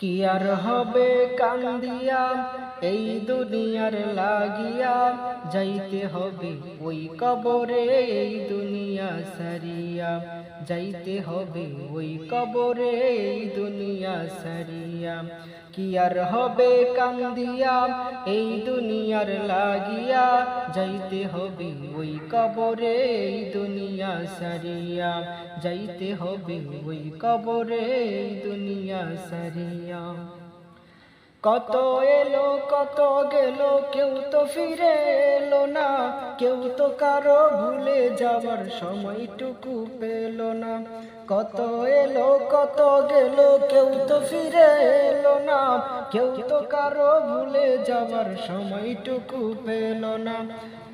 কি আর হবে কান্দিয়া? এই দুনিয়ার লাগিয়া যাইতে হবে ওই কবরে, এই দুনিয়া সারিয়া। যাইতে হবে ওই কবরে, এই দুনিয়া সারিয়া। কি আর হবে কান্দিয়া? এই দুনিয়ার লাগিয়া যাইতে হবে ওই কবরে, এই দুনিয়া সারিয়া, যাইতে হবে ওই কবরে দুনিয়া সারিয়া। কত এলো, কত গেল, কেউ তো ফিরে এলো না, কেউ তো কারও ভুলে যাবার সময়টুকু পেল না। কত এলো, কত গেল, কেউ তো ফিরে এলো না কেউ তো কারও ভুলে যাবার সময়টুকু পেল না।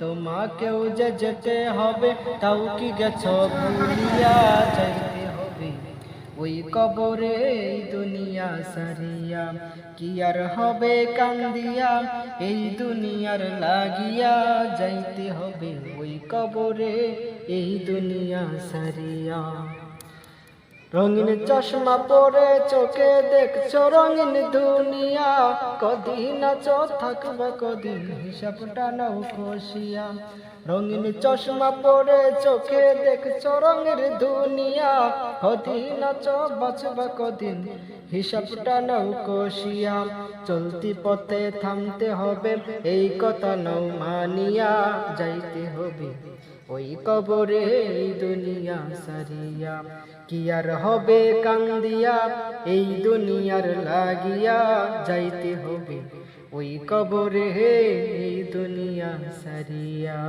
তোমাকেও যে যেতে হবে, তাও কি গেছ ভুলিয়া যাইতে হবে? ওই কবরে দুনিয়া সারিয়া, কি আর হবে কান্দিয়া? এই দুনিয়ার লাগিয়া যাইতে হবে। ওই কবরে এই দুনিয়া সারিয়া। রঙিন চশমা পরে চোখে দেখছ রঙিন দুনিয়া। কদিন আছো, থাকবে কদিন, হিসাবটা নাও খুশিয়া রঙিন চশমা পরে চোখে দেখছ রঙের দুনিয়া। কদিন আছো, বাঁচবে কদিন, হিসাবটা নাও কষিয়া। চলতি পথে থামতে হবে, এই কথা নাও মানিয়া। যাইতে হবে, ওই কবরে দুনিয়া সারিয়া। কি আর হবে কান্দিয়া এই দুনিয়ার লাগিয়া যাইতে হবে। ওই কবরে এই দুনিয়া সারিয়া।